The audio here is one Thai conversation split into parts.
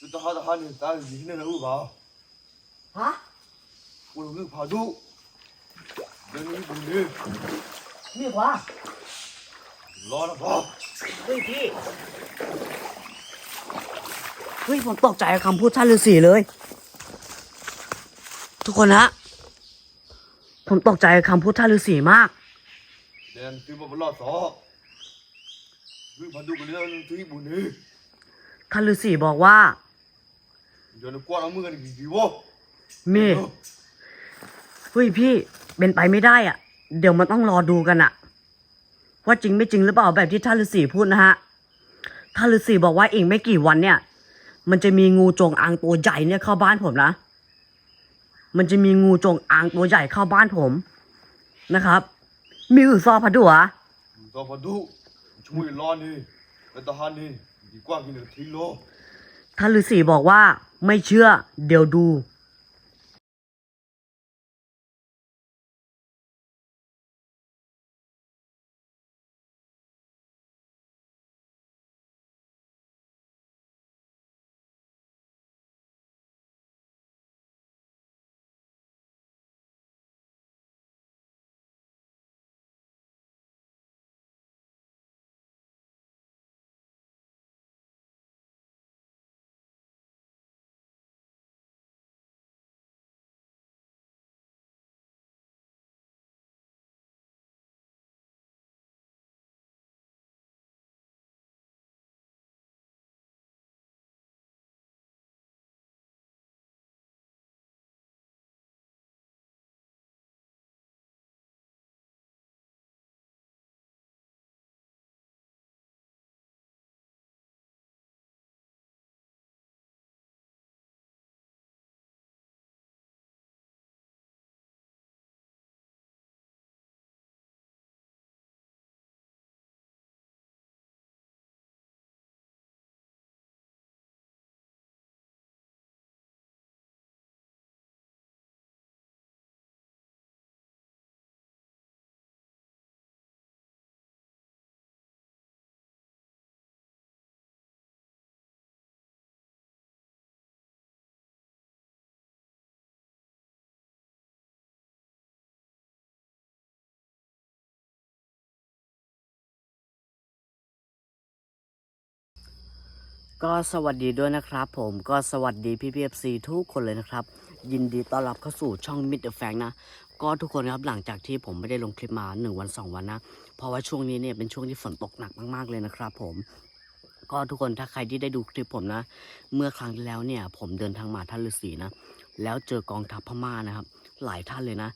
这大哈的哈呢，咱以前那个路吧， ฮะ 我有个爬度，人一公里， มีดวะ 拉了吧， เฮ้ยพี่เฮ้ยผมตกใจกับคำพูดท่านฤาษีเลย ทุกคนนะผมตกใจกับคำพูดท่านฤาษีมาก 人对我们拉啥？个爬度个人对不呢？ ท่านฤาษีบอกว่า โยนกล้วยเอามือกันดีวะนี่เฮ้ยพี่เป็นไปไม่ได้อะ เดี๋ยวมันต้องรอดูกันอะว่าจริงไม่จริงหรือเปล่าแบบที่ท่านฤาษีพูดนะฮะท่านฤาษีบอกว่าอีกไม่กี่วันเนี่ย มันจะมีงูจงอางตัวใหญ่เนี่ยเข้าบ้านผมนะมันจะมีงูจงอางตัวใหญ่เข้าบ้านผมนะครับ มีอยู่ซอพัดดัวซอพัดดุช่วยรอนี่แล้วตาฮันนี่ดีกว่ากินทิ้งโล ท่านฤาษีบอกว่าไม่เชื่อเดี๋ยวดู ก็สวัสดีด้วยนะครับ ผมก็สวัสดีพี่พีเอฟซีทุกคนเลยนะครับ ยินดีต้อนรับเข้าสู่ช่องมิดเดอ f แฟงนะ ก็ทุกคนครับหลังจากที่ผมไม่ได้ลงคลิปมา 1 วัน 2 วันนะ เพราะว่าช่วงนี้เนี่ยเป็นช่วงที่ฝนตกหนักมากๆเลยนะครับผมก็ทุกคนถ้าใครที่ได้ดูคลิปผมนะ เมื่อครั้งที่แล้วเนี่ยผมเดินทางมาท่านฤาษีนะ แล้วเจอกองทัพพม่านะครับ หลายท่านเลยนะ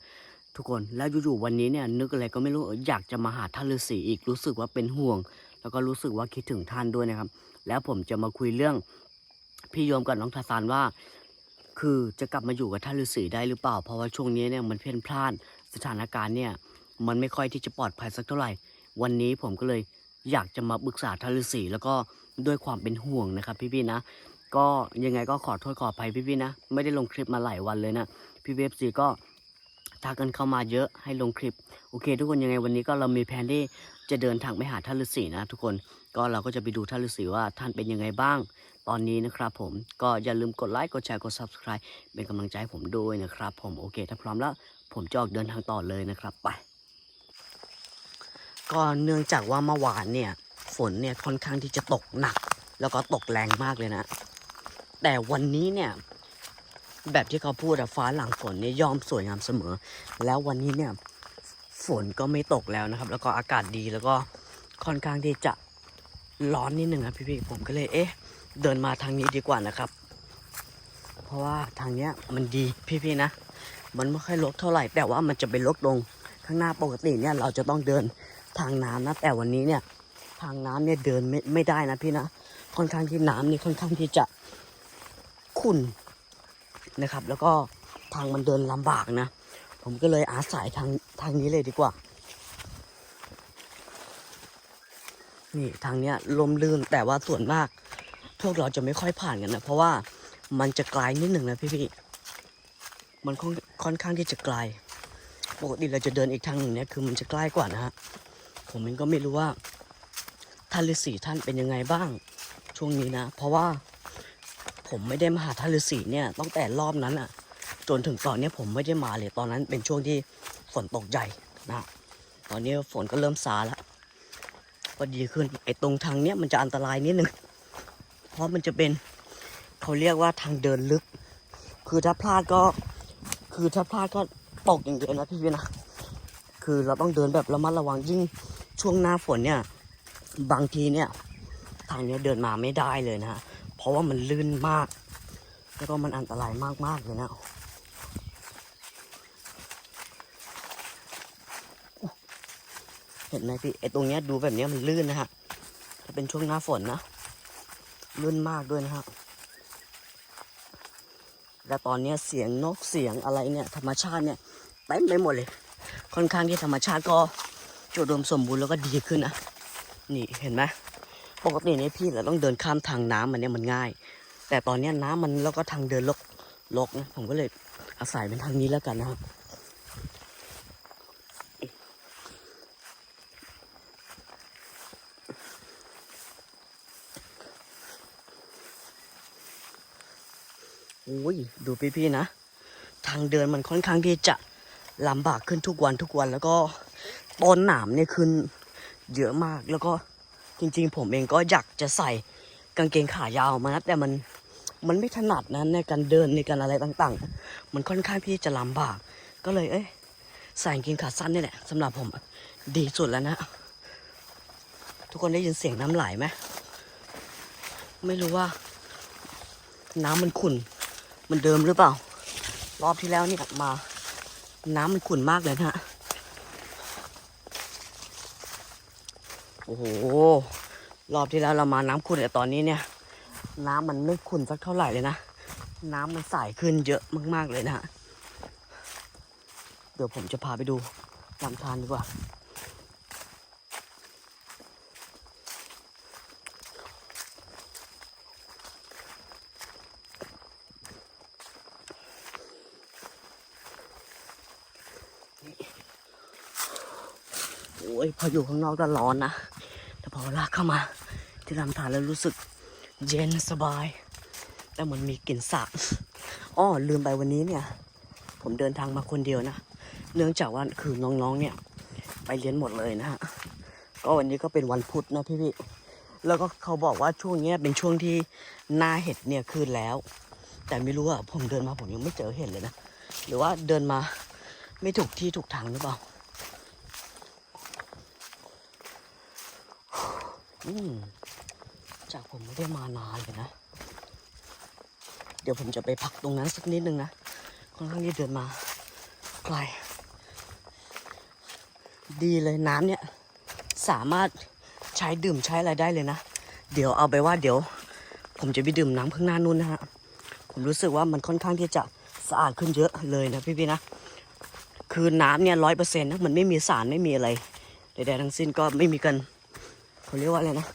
ทุกคนแล้วอยู่ๆวันนี้เนี่ยนึกอะไรก็ไม่รู้อออยากจะมาหาท่านฤาษีอีกรู้สึกว่าเป็นห่วง แล้วก็รู้สึกว่าคิดถึงท่านด้วยนะครับ แล้วผมจะมาคุยเรื่องพี่โยมกับน้องทาซานว่า คือจะกลับมาอยู่กับท่านฤาษีได้หรือเปล่า เพราะว่าช่วงนี้เนี่ยมันเพ่นพลาดสถานการณ์เนี่ย มันไม่ค่อยที่จะปลอดภัยสักเท่าไหร่ วันนี้ผมก็เลยอยากจะมาปรึกษาท่านฤาษีแล้วก็ด้วยความเป็นห่วงนะครับ พี่ๆนะ ก็ยังไงก็ขอโทษขออภัยพี่ๆนะ ไม่ได้ลงคลิปมาหลายวันเลยนะพี่เวฟซีก็ทักกันเข้ามาเยอะให้ลงคลิป โอเค ทุกคนยังไงวันนี้ก็เรามีแผนที่จะเดินทางไปหาท่านฤาษีนะทุกคน ก็เราก็จะไปดูท่านฤาษีว่าท่านเป็นยังไงบ้าง ตอนนี้นะครับผมก็อย่าลืมกดไลค์กดแชร์กด subscribe เป็นกำลังใจให้ผมด้วยนะครับ ผมโอเค ถ้าพร้อมแล้ว ผมจะออกเดินทางต่อเลยนะครับไป ก็เนื่องจากว่าเมื่อวานเนี่ยฝนเนี่ยค่อนข้างที่จะตกหนัก แล้วก็ตกแรงมากเลยนะ แต่วันนี้เนี่ยแบบที่เขาพูดอะฟ้าหลังฝนเนี่ยยอมสวยงามเสมอ แล้ววันนี้เนี่ยฝนก็ไม่ตกแล้วนะครับ แล้วก็อากาศดีแล้วก็ค่อนข้างที่จะ ร้อนนิดหนึ่งนะพี่ๆผมก็เลยเอ๊ะ เดินมาทางนี้ดีกว่านะครับ เพราะว่าทางเนี้ยมันดีพี่ๆนะ มันไม่ค่อยลกเท่าไหร่ แต่ว่ามันจะเป็นลกลงข้างหน้าปกติเนี่ยเราจะต้องเดินทางน้ำนะ แต่วันนี้เนี่ยทางน้ำเนี่ยเดินไม่ไม่ได้นะพี่นะค่อนข้างที่น้ำนี่ค่อนข้างที่จะขุ่นนะครับ แล้วก็ทางมันเดินลำบากนะ ผมก็เลยอาศัยทางทางนี้เลยดีกว่า นี่ทางเนี้ยลมลื่นแต่ว่าส่วนมาก พวกเราจะไม่ค่อยผ่านกันนะเพราะว่ามันจะไกลนิดหนึ่งนะพี่ๆมันค่อนค่อนข้างที่จะไกลปกติเราจะเดินอีกทางหนึ่งเนี่ยคือมันจะใกล้กว่านะฮะผมเองก็ไม่รู้ว่าท่านฤาษีท่านเป็นยังไงบ้างช่วงนี้นะ เพราะว่าผมไม่ได้มาหาท่านฤาษีเนี่ยตั้งแต่รอบนั้นอะจนถึงตอนเนี้ยผมไม่ได้มาเลยตอนนั้นเป็นช่วงที่ฝนตกใหญ่นะตอนนี้ฝนก็เริ่มซาแล้ว ก็ดีขึ้น ไอ้ตรงทางเนี้ยมันจะอันตรายนิดนึง เพราะมันจะเป็นเขาเรียกว่าทางเดินลึก คือถ้าพลาดก็ คือถ้าพลาดก็ตกอย่างเดียวนะพี่วินะ คือเราต้องเดินแบบระมัดระวังยิ่งช่วงหน้าฝนเนี่ย บางทีเนี่ย ทางเนี้ยเดินมาไม่ได้เลยนะฮะเพราะว่ามันลื่นมาก แล้วก็มันอันตรายมากๆเลยนะ ห็นไหมพี่ไอตรงเนี้ยดูแบบเนี้ยมันลื่นนะฮะถ้าเป็นช่วงหน้าฝนนะลื่นมากด้วยนะฮะและตอนเนี้ยเสียงนกเสียงอะไรเนี่ยธรรมชาติเนี่ยเต็มไปหมดเลย ค่อนข้างที่ธรรมชาติก็จุดรวมสมบูรณ์แล้วก็ดีขึ้นนะนี่เห็นไหมปกติเนี่ยพี่เราต้องเดินข้ามทางน้ำมันเนี่ยมันง่าย แต่ตอนเนี้ยน้ำมันแล้วก็ทางเดินลกลกนะผมก็เลยอาศัยเป็นทางนี้แล้วกันนะครับ อ้ยดูพี่ๆนะ ทางเดินมันค่อนข้างที่จะลำบากขึ้นทุกวันทุกวันแล้วก็ต้นหนามเนี่ยขึ้นเยอะมากแล้วก็จริง ๆ ผมเองก็อยากจะใส่กางเกงขายาวมานะแต่มันมันไม่ถนัดนะในการเดินในการอะไรต่าง ๆ มันค่อนข้างที่จะลำบาก ก็เลยเอ้ยใส่กางเกงขาสั้นนี่แหละสำหรับผมดีสุดแล้วนะ ทุกคนได้ยินเสียงน้ำไหลไหมไม่รู้ว่าน้ำมันขุ่น มันเดิมหรือเปล่า รอบที่แล้วนี่ยมา น้ำมันขุ่นมากเลยนะฮะ โอ้โห รอบที่แล้วเรามาน้ำขุ่นแต่ตอนนี้เนี่ย น้ำมันไม่ขุ่นสักเท่าไหร่เลยนะ น้ำมันใสขึ้นเยอะมาก ๆ เลยนะฮะ เดี๋ยวผมจะพาไปดูลำธารดีกว่า โอ้ยพออยู่ข้างนอกก็ร้อนนะ แต่พอลากเข้ามาที่ลำธารแล้วรู้สึกเย็นสบาย แต่มันมีกลิ่นสาบอ้อลืมไปวันนี้เนี่ย ผมเดินทางมาคนเดียวนะ เนื่องจากว่าคือน้องๆเนี่ย ไปเรียนหมดเลยนะฮะ ก็วันนี้ก็เป็นวันพุธนะพี่ๆแล้วก็เขาบอกว่าช่วงนี้เป็นช่วงที่หน้าเห็ดเนี่ยขึ้นแล้ว แต่ไม่รู้อะผมเดินมาผมยังไม่เจอเห็ดเลยนะ หรือว่าเดินมาไม่ถูกที่ถูกทางหรือเปล่า อืม จากผมไม่ได้มานานเลยนะ เดี๋ยวผมจะไปพักตรงนั้นสักนิดนึงนะค่อนข้างที่เดินมาไกล ดีเลยน้ำเนี่ย สามารถใช้ดื่มใช้อะไรได้เลยนะ เดี๋ยวเอาไปว่าเดี๋ยว ผมจะไปดื่มน้ำข้างหน้านู้นนะฮะ ผมรู้สึกว่ามันค่อนข้างที่จะสะอาดขึ้นเยอะเลยนะพี่ๆนะ คือน้ำเนี่ยร้อยเปอร์เซ็นต์นะมันไม่มีสารไม่มีอะไรใดๆทั้งสิ้นก็ไม่มีกัน เขาเรียกว่าอะไรนะ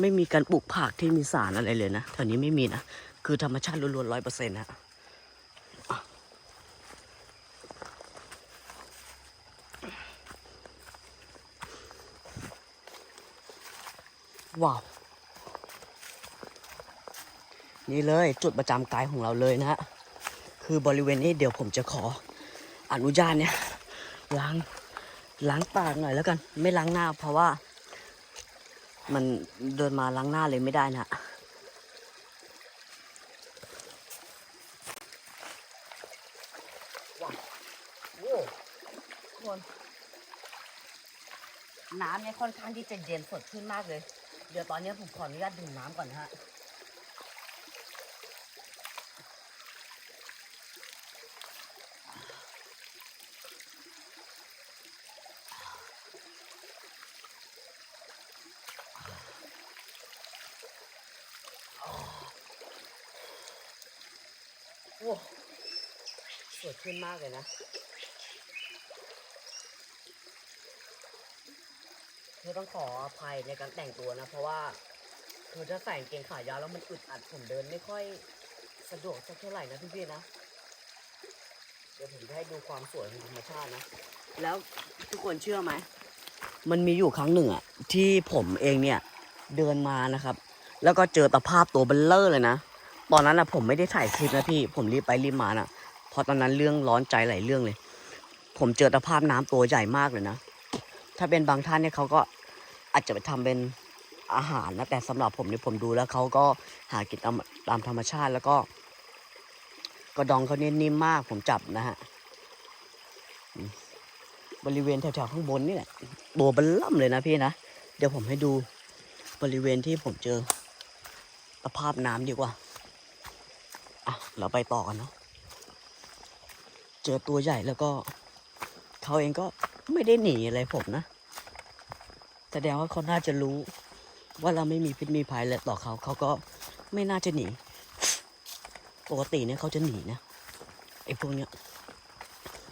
ไม่มีการปลูกผักที่มีสารอะไรเลยนะแถวนี้ไม่มีนะ คือธรรมชาติล้วนๆร้อยเปอร์เซ็นต์นะอะว้าว นี่เลยจุดประจำกายของเราเลยนะฮะ คือบริเวณนี้เดี๋ยวผมจะขออนุญาตเนี่ยล้างล้างปากหน่อยแล้วกัน ไม่ล้างหน้าเพราะว่า มันเดินมาล้างหน้าเลยไม่ได้นะน้ำเนี่ยค่อนข้างที่จะเย็นสดชื่นมากเลย เดี๋ยวตอนนี้ผมขออนุญาตดื่มน้ำก่อนนะฮะ ขึ้นมากเลยนะเธอต้องขออภัยในการแต่งตัวนะ เพราะว่าคือถ้าใส่เกงขายาวแล้วมันอึดอัดผมเดินไม่ค่อยสะดวกสักเท่าไหร่นะพี่ๆนะเดี๋ยวผมจะให้ดูความสวยของธรรมชาตินะ แล้วทุกคนเชื่อไหม มันมีอยู่ครั้งหนึ่งอะที่ผมเองเนี่ยเดินมานะครับ แล้วก็เจอตะภาพตัวเบลเลอร์เลยนะ ตอนนั้นนะผมไม่ได้ถ่ายคลิปนะพี่ ผมรีบไปรีบมานะ เพราะตอนนั้นเรื่องร้อนใจหลายเรื่องเลย ผมเจอตะภาพน้ำตัวใหญ่มากเลยนะ ถ้าเป็นบางท่านเนี่ยเขาก็อาจจะไปทำเป็นอาหารนะแต่สำหรับผมเนี่ยผมดูแล้วเขาก็หากินตามตามธรรมชาติแล้วก็กระดองเขาเนี่ยนิ่มมากผมจับนะฮะบริเวณแถวๆข้างบนนี่แหละตัวบันล่ำเลยนะพี่นะ เดี๋ยวผมให้ดูบริเวณที่ผมเจอตะภาพน้ำดีกว่า อะ เราไปต่อกันเนาะ เจอตัวใหญ่แล้วก็เขาเองก็ไม่ได้หนีอะไรผมนะ แสดงว่าเขาน่าจะรู้ ว่าเราไม่มีพิษมีภัยเลยต่อเขาเขาก็ไม่น่าจะหนี ปกติเนี่ยเขาจะหนีนะไอ้พวกเนี้ย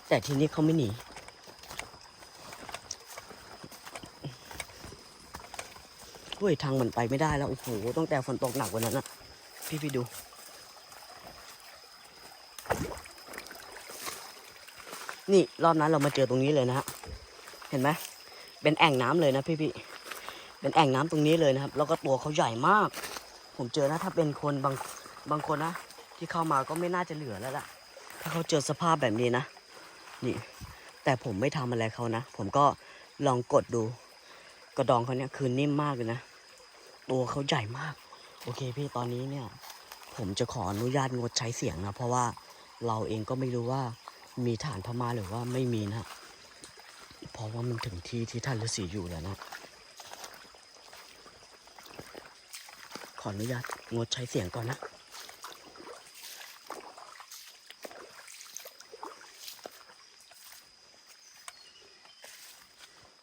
แต่ทีนี้เขาไม่หนีเฮ้ยทางมันไปไม่ได้แล้วโอ้โหตั้งแต่ฝนตกหนักวันนั้นนะพี่พี่ดู นี่รอบนั้นเรามาเจอตรงนี้เลยนะฮะเห็นไหมเป็นแอ่งน้ำเลยนะพี่พี่เป็นแอ่งน้ำตรงนี้เลยนะครับ แล้วก็ตัวเขาใหญ่มาก ผมเจอนะ ถ้าเป็นคนบางบางคนนะที่เข้ามาก็ไม่น่าจะเหลือแล้วล่ะ ถ้าเขาเจอสภาพแบบนี้นะนี่ แต่ผมไม่ทำอะไรเขานะ ผมก็ลองกดดูกระดองเขาเนี่ยคือนิ่มมากเลยนะ ตัวเขาใหญ่มาก โอเคพี่ตอนนี้เนี่ย ผมจะขออนุญาตงดใช้เสียงนะ เพราะว่าเราเองก็ไม่รู้ว่า มีฐานพม่าหรือว่าไม่มีนะเพราะว่ามันถึงที่ที่ท่านฤาษีอยู่แล้วนะ ขออนุญาตงดใช้เสียงก่อนนะ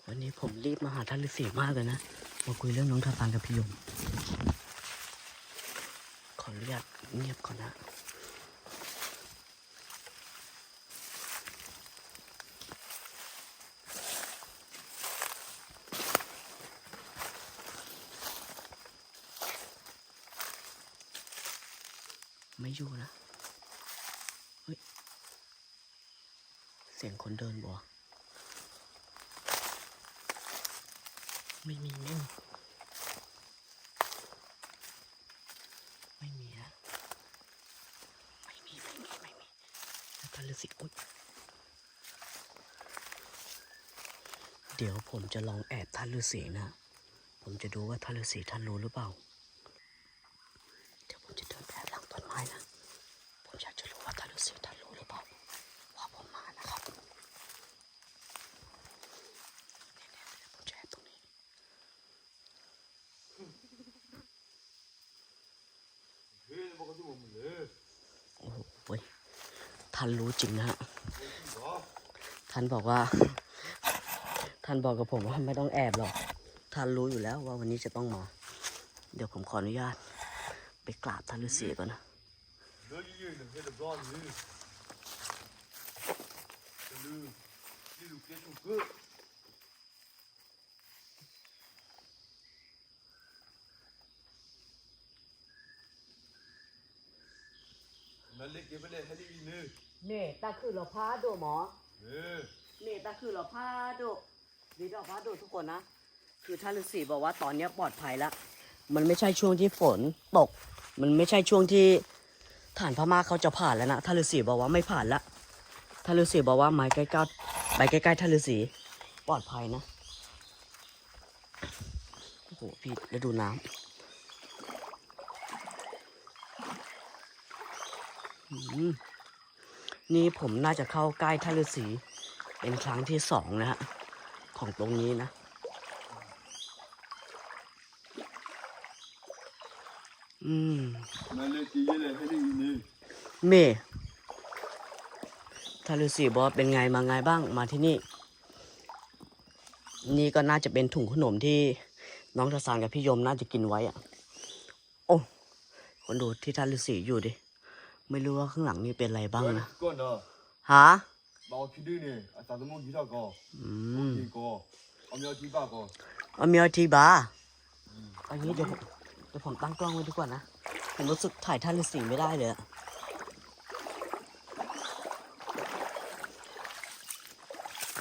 วันนี้ผมรีบมาหาท่านฤาษีมากเลยนะ มาคุยเรื่องน้องทาตานกับพี่ยม ขออนุญาตเงียบก่อนนะ ไม่อยู่นะ เฮ้ย เสียงคนเดินบ่ไม่มีไม่มีไม่มีนะไม่มีไม่มีไม่มีแล้วท่านฤาษีอุ๊ยเดี๋ยวผมจะลองแอบท่านฤาษีนะ ผมจะดูว่าท่านฤาษีท่านรู้หรือเปล่า เดี๋ยวผมจะเดินไปแอบหลังต้นไม้นะ ผมอยากจะรู้ว่าท่านฤาษีท่านรู้หรือเปล่า ว่าผมมานะครับเนี่ยๆเดี๋ยวผมจะแอบตรงนี้ เฮ้ยบอกกันที่ผมเลย โอ้โหเว้ย ท่านรู้จริงนะฮะ ท่านบอกว่า ท่านบอกกับผมว่าไม่ต้องแอบหรอก ท่านรู้อยู่แล้วว่าวันนี้จะต้องมา เดี๋ยวผมขออนุญาต ไปกราบท่านฤาษีก่อนนะ เดี๋ยวยืนเดี๋ยวร้อนเลยลืมนี่ลูกเกี้ยถูกเกิดนั่นเล็กเก็บไปเลยให้ได้ยินเลย เน่ตา คือเราพาโดหมอเออเนตาคือเราพาโดดีดอกพาโดทุกคนนะ คือท่านฤาษีบอกว่าตอนเนี้ยปลอดภัยแล้ว มันไม่ใช่ช่วงที่ฝนตก มันไม่ใช่ช่วงที่ฐานพม่าเขาจะผ่านแล้วนะท่านฤาษีบอกว่าไม่ผ่านละท่านฤาษีบอกว่าไม้ใกล้ๆไปใกล้ๆท่านฤาษีปลอดภัยนะโอ้โหพี่แล้วดูน้ำอืม นี่ผมน่าจะเข้าใกล้ท่าฤาษีเป็นครั้งที่สองนะฮะของตรงนี้นะ อืมนั่นเล็กเลยให้ด้ยินเลยเมท่าฤาษีบอกเป็นไงมาไงบ้างมาที่นี่ นี่ก็น่าจะเป็นถุงขนมที่น้องทศานกับพี่ยมน่าจะกินไว้อะโอ้คนดูที่ท่าฤาษีอยู่ดิ ไม่รู้ว่าข้างหลังนี่เป็นอะไรบ้างนะก่อนเนาะฮะบอกคิดดูเนี่ยอาจารย์ต้องมองยี่ห้อก่อนอืมกี่ก่อนเอาเมียที่บ้านก่อนเอาเมียทีบาร์อันนี้เดี๋ยวผมเดี๋ยวผมตั้งกล้องไว้ดีกว่านะ ผมรู้สึกถ่ายท่านฤาษีไม่ได้เลยอะ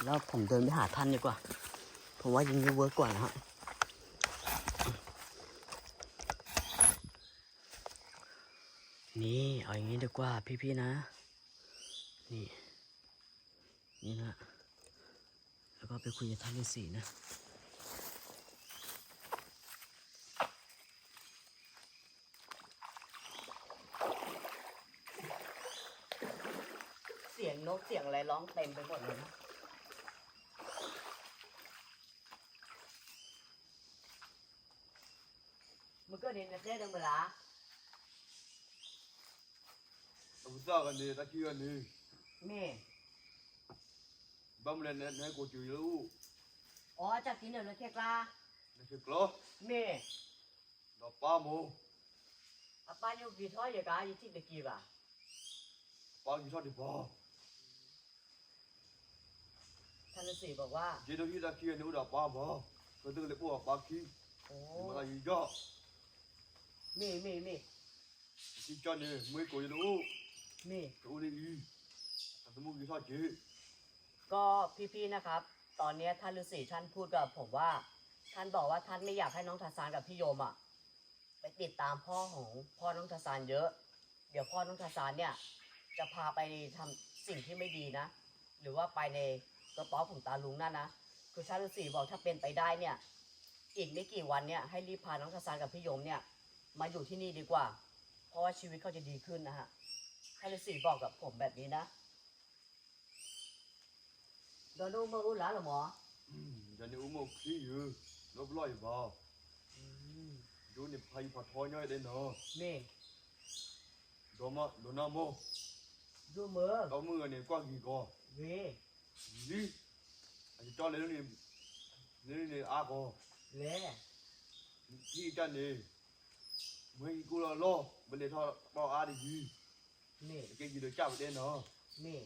แล้วผมเดินไปหาท่านดีกว่า ผมว่าอยังนี้เวิร์กกว่านะฮะ น นี่ เอาอย่างนี้ดีกว่าพี่ๆนะ นี่ นี่นะ แล้วก็ไปคุยกับท่านฤาษีนะเสียงนกเสียงอะไรร้องเต็มไปหมดเลยนะมึงก็เดินเต้นดังเวลา Abu sa kan ni tak kira ni. แม่ Bam le ne ne ko chu lu. อ๋อจากกินเดี๋ยวเลยแค่กล้า Ne ke klo. แม่ Da pa mo. อาป้าอยู่กี่ท้อยอย่างกาอยู่ที่ตะกี้ป่ะ Pa ki sa di ba. ท่านฤาษีบอกว่า Je do hi da kira ni da pa ba. Ko tu le po pa ki. โอ้ Ma la yi ja. แม่แม่แม่ Ki cha ni mu ko lu. แม่ Ko le yi. Ta tu mu ki sa je. ก็พี่ๆนะครับ ตอนเนี้ยท่านฤาษีท่านพูดกับผมว่า ท่านบอกว่าท่านไม่อยากให้น้องทาซานกับพี่โยมอะไปติดตามพ่อของพ่อน้องทาซานเยอะ เดี๋ยวพ่อน้องทาซานเนี่ย จะพาไปทำสิ่งที่ไม่ดีนะ หรือว่าไปในกระเป๋าของตาลุงนั่นนะคือท่านฤาษีบอกถ้าเป็นไปได้เนี่ย อีกไม่กี่วันเนี่ยให้รีบพาน้องทาซานกับพี่โยมเนี่ย มาอยู่ที่นี่ดีกว่า เพราะว่าชีวิตเขาจะดีขึ้นนะฮะ ท่านฤาษีบอกกับผมแบบนี้นะโดนดูมาอุ้นหลานเหรอหมอ Ja ni u mo ki yu. No bloi ba. Jo ni pai pa tho nyoi de no. นี่ Do ma do na mo. ดูมือ Do mu ni kwa ki ko. เว้ย Ni. Ai cho le ni. Ni ni a ko. เล่ที่จันนี่มึงกูรอรอมัน เลยทอดปอกอาดิยีนี่เก่งกี่เดือจับเด่นเนาะนี่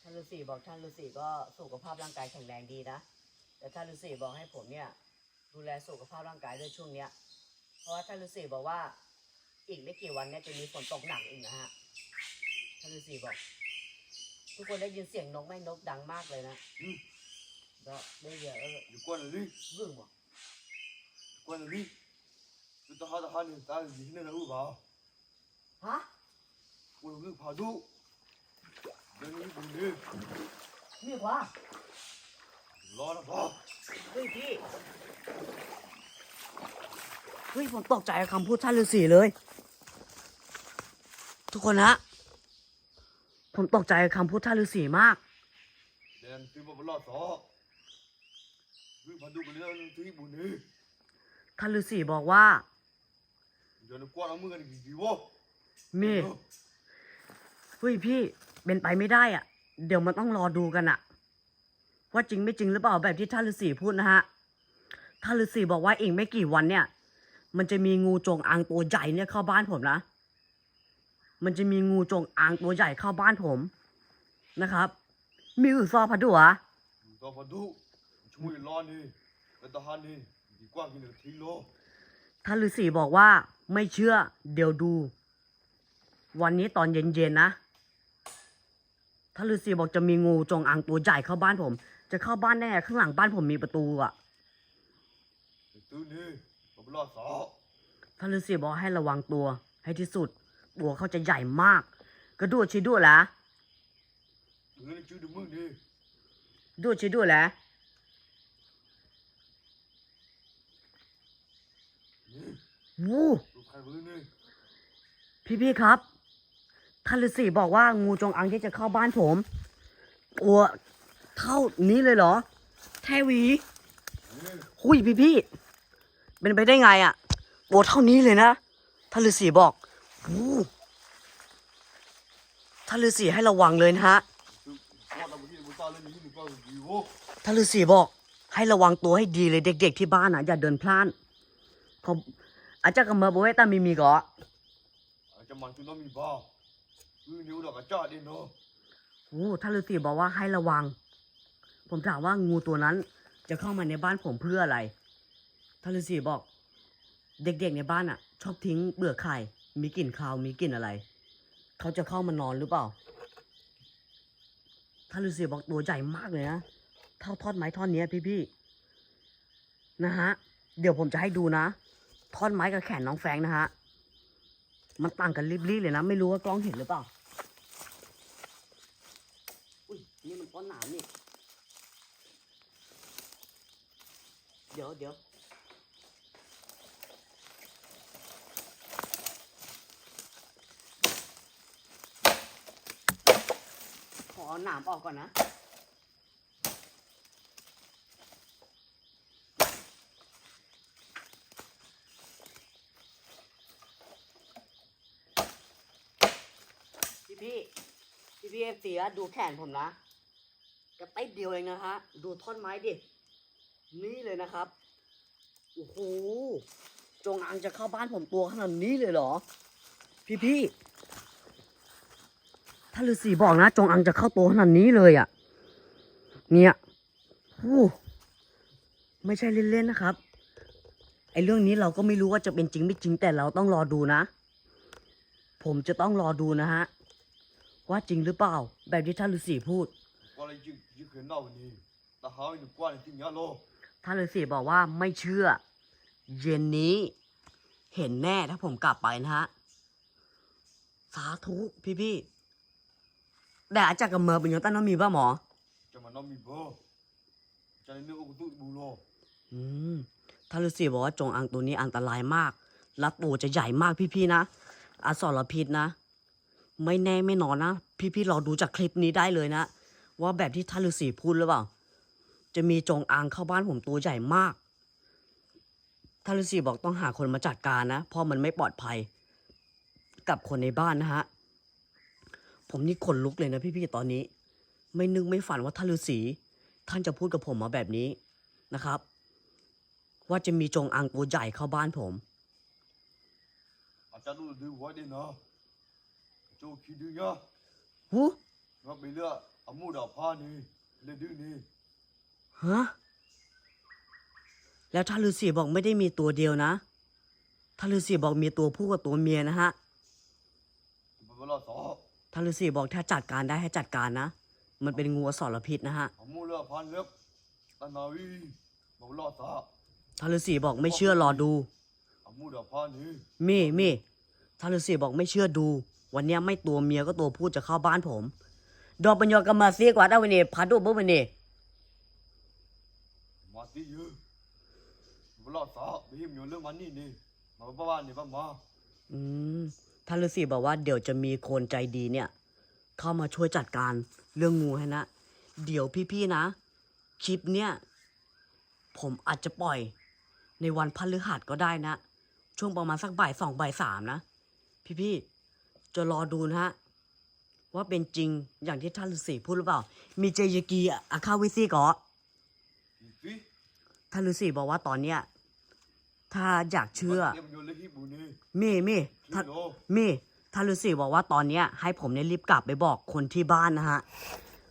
ท่านฤาษีบอกท่านฤาษีก็สุขภาพร่างกายแข็งแรงดีนะ แต่ท่านฤาษีบอกให้ผมเนี่ยดูแลสุขภาพร่างกายด้วยช่วงเนี้ย เพราะว่าท่านฤาษีบอกว่าอีกไม่กี่วันเนี่ยจะมีฝนตกหนักอีกนะฮะ ท่านฤาษีบอก ทุกคนได้ยินเสียงนกไหมนกดังมากเลยนะอื มก็ได้เยอะเอออยู่ก้นเลยรึ่งว่ะก้นเลยดูตาหาตาหานี่ตาดีนี่นะอู้บ่าฮะกูรู้พาดูเดี๋ยวนี้กูนี่นี่วะรอนะพ่อเฮ้ยพี่เฮ้ยผมตกใจกับคำพูดท่านฤาษีเลย ทุกคนฮะผมตกใจกับคำพูดท่านฤาษีมาก เดี๋ยวซื้อมาบลอดสอ ซื้อพาดูกันเลยซื้อบุญนี่ท่านฤาษีบอกว่าเดี๋ยวนี้กวนเอามือกันกี่กี่วะมีเฮ้ยพี่เป็นไปไม่ได้อะ เดี๋ยวมันต้องรอดูกันอะว่าจริงไม่จริงหรือเปล่าแบบที่ท่านฤาษีพูดนะฮะท่านฤาษีบอกว่าอีกไม่กี่วันเนี่ย มันจะมีงูจงอางตัวใหญ่เนี่ยเข้าบ้านผมนะมันจะมีงูจงอางตัวใหญ่เข้าบ้านผมนะครับ มีอือซอพัดดัวต่อพาดู ช่วยรอนี่แล้วตาหานี่ดีกว่ากินเดี๋ยวทิ้งโลท่านฤาษีบอกว่าไม่เชื่อ เดี๋ยวดู วันนี้ตอนเย็นๆนะท่านฤาษีบอกจะมีงูจงอางตัวใหญ่เข้าบ้านผม จะเข้าบ้านแน่ข้างหลังบ้านผมมีประตูอะตื้อนี่มาบลอดสอท่านฤาษีบอกให้ระวังตัว ให้ที่สุด ตัวเขาจะใหญ่มากก็ดูชิดูแหละตื้อนี่ชื่อดูมึงนี่ดูชิดูแหละ วู้ดูใครคนนี้พี่ๆครับท่านฤาษีบอกว่างูจงอางที่จะเข้าบ้านผมตัวเท่านี้เลยเหรอ แทหวีนี่หุยพี่ๆเป็นไปได้ไงอะตัวเท่านี้เลยนะท่านฤาษีบอกวู้ท่านฤาษีให้ระวังเลยนะฮะคือพ่อทำที่บุตรเล่นนี่นี่ก็ดีโว้ท่านฤาษีบอก ให้ระวังตัวให้ดีเลยเด็ก ๆ ที่บ้านอะอย่าเดินพลาดเพราะ อาจจะกำเมอบอกให้ตามีมีก็อาจจะมันคือน้องมีบ้าคือนิ้วดอกกระจาดิเนาะโอ้ท่านฤาษีบอกว่าให้ระวัง ผมถามว่างูตัวนั้น จะเข้ามาในบ้านผมเพื่ออะไรท่านฤาษีบอก เด็กๆในบ้านอะ ชอบทิ้งเปลือกไข่ มีกลิ่นคาวมีกลิ่นอะไร เขาจะเข้ามานอนหรือเปล่าท่านฤาษีบอกตัวใหญ่มากเลยนะเท่าท่อนไม้ท่อนเนี้ยพี่นะฮะ เดี๋ยวผมจะให้ดูนะ ท่อนไม้กับแขนน้องแฟงนะฮะ มันต่างกันริบๆเลยนะ ไม่รู้ว่ากล้องเห็นหรือเปล่า อุ้ยนี่มันต้นหนามนี่ เดี๋ยวเดี๋ยวขอหนามออกก่อนนะ พี่พี่พี่เอฟซีอะดูแขนผมนะกระติดเดียวเองนะฮะ ดูท่อนไม้ดิ นี่เลยนะครับ โอ้โห จงอางจะเข้าบ้านผมตัวขนาดนี้เลยเหรอ พี่พี่ถ้าฤาษีบอกนะ จงอางจะเข้าตัวขนาดนี้เลยอะ่ะ เนี่ยหูไม่ใช่เล่นๆนะครับ ไอ้เรื่องนี้เราก็ไม่รู้ว่าจะเป็นจริงไม่จริงแต่เราต้องรอดูนะ ผมจะต้องรอดูนะฮะ ว่าจริงหรือเปล่า แบบที่ท่านฤาษีพูดท่านฤาษีบอกว่าไม่เชื่อ เย็นนี้ เห็นแน่ถ้าผมกลับไปนะฮะ สาธุพี่พี่แต่อาจารย์กับเมอร์เป็นยังตั้นน้องมีป่ะหมอจะมันน้องมีบ่จะเนื้ออุกตุบูโลอืมท่านฤาษีบอกว่าจงอังตัวนี้อันตรายมากและตัวจะใหญ่มากพี่พี่นะอสรพิษนะ ไม่แน่ไม่นอนนะ พี่ๆรอดูจากคลิปนี้ได้เลยนะ ว่าแบบที่ท่านฤาษีพูดหรือเปล่า จะมีจงอางเข้าบ้านผมตัวใหญ่มากท่านฤาษีบอกต้องหาคนมาจัดการนะเพราะมันไม่ปลอดภัย กับคนในบ้านนะฮะผมนี่ขนลุกเลยนะพี่ๆตอนนี้ ไม่นึกไม่ฝันว่าท่านฤาษีท่านจะพูดกับผมมาแบบนี้นะครับ ว่าจะมีจงอางตัวใหญ่เข้าบ้านผมอาจารย์ดูดูไว้ดินะโจคิดดูยะหูว่าเลือกอามู ดาผ้านี่เลยดื้อนี่ฮะ แล้วท่านฤาษีบอกไม่ได้มีตัวเดียวนะท่านฤาษีบอกมีตัวผู้กับตัวเมียนะฮะเป็นเวลาสอบท่านฤาษีบอกถ้าจัดการได้ให้จัดการนะ มันเป็นงูอสรพิษนะฮะอามูเลือกพันเล็บตานาวีบอกลอสาท่านฤาษีบอกไม่เชื่อรอดูอามูดาผ้านี่มีมีท่านฤาษีบอกไม่เชื่อดู วันเนี้ยไม่ตัวเมียก็ตัวผู้จะเข้าบ้านผม ดอกปัญญากรรมาเสียกว่าได้วันนี้พาดูบุวันนี้มาตีเยอะเวลาสาไปหิมอยู่เรื่องมันนี่นี่มาบ้านนี่บ้านมาอืมท่านฤาษีบอกว่าเดี๋ยวจะมีคนใจดีเนี่ย เข้ามาช่วยจัดการเรื่องงูให้นะ เดี๋ยวพี่ๆนะ คลิปเนี่ยผมอาจจะปล่อยในวันพฤหัสก็ได้นะ ช่วงประมาณสักบ่ายสองบ่ายสามนะ พี่ๆ จะรอดูนะฮะว่าเป็นจริงอย่างที่ท่านฤาษีพูดหรือเปล่า มีเจยากีอาคาวิซีก่ออีฟีท่านฤาษีบอกว่าตอนเนี้ยถ้าอยากเชื่อเตรียมอยู่เลยที่บุนี่มีมีคิท่านโลมีท่านฤาษีบอกว่าตอนเนี้ยให้ผมเนี่ยรีบกลับไปบอกคนที่บ้านนะฮะ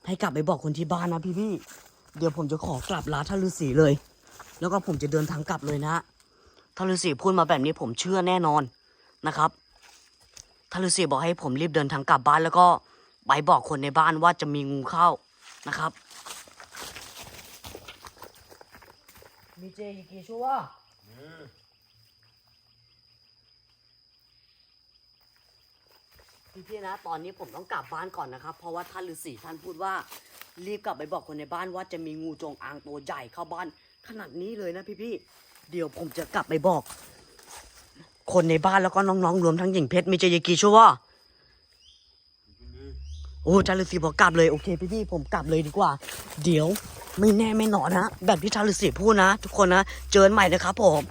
ให้กลับไปบอกคนที่บ้านนะพี่พี่ๆเดี๋ยวผมจะขอกลับลาท่านฤาษีเลย แล้วก็ผมจะเดินทางกลับเลยนะฮะท่านฤาษีพูดมาแบบนี้ผมเชื่อแน่นอนนะครับ ท่านฤาษีบอกให้ผมรีบเดินทางกลับบ้านแล้วก็ไปบอกคนในบ้านว่าจะมีงูเข้านะครับมีเจอีกีชัวนี่พี่ๆนะ ตอนนี้ผมต้องกลับบ้านก่อนนะครับ เพราะว่าท่านฤาษีท่านพูดว่า รีบกลับไปบอกคนในบ้านว่าจะมีงูจงอางตัวใหญ่เข้าบ้านขนาดนี้เลยนะพี่ๆเดี๋ยวผมจะกลับไปบอก คนในบ้านแล้วก็น้องๆ รวมทั้งหญิงเพชรมีเจยากีชัวโอ้ชาลุสีบอกกลับเลยโอเคพี่ๆผมกลับเลยดีกว่า เดี๋ยวไม่แน่ไม่นอนนะแบบที่ชาลุสีพูดนะ ทุกคนนะเจอกันใหม่นะครับผม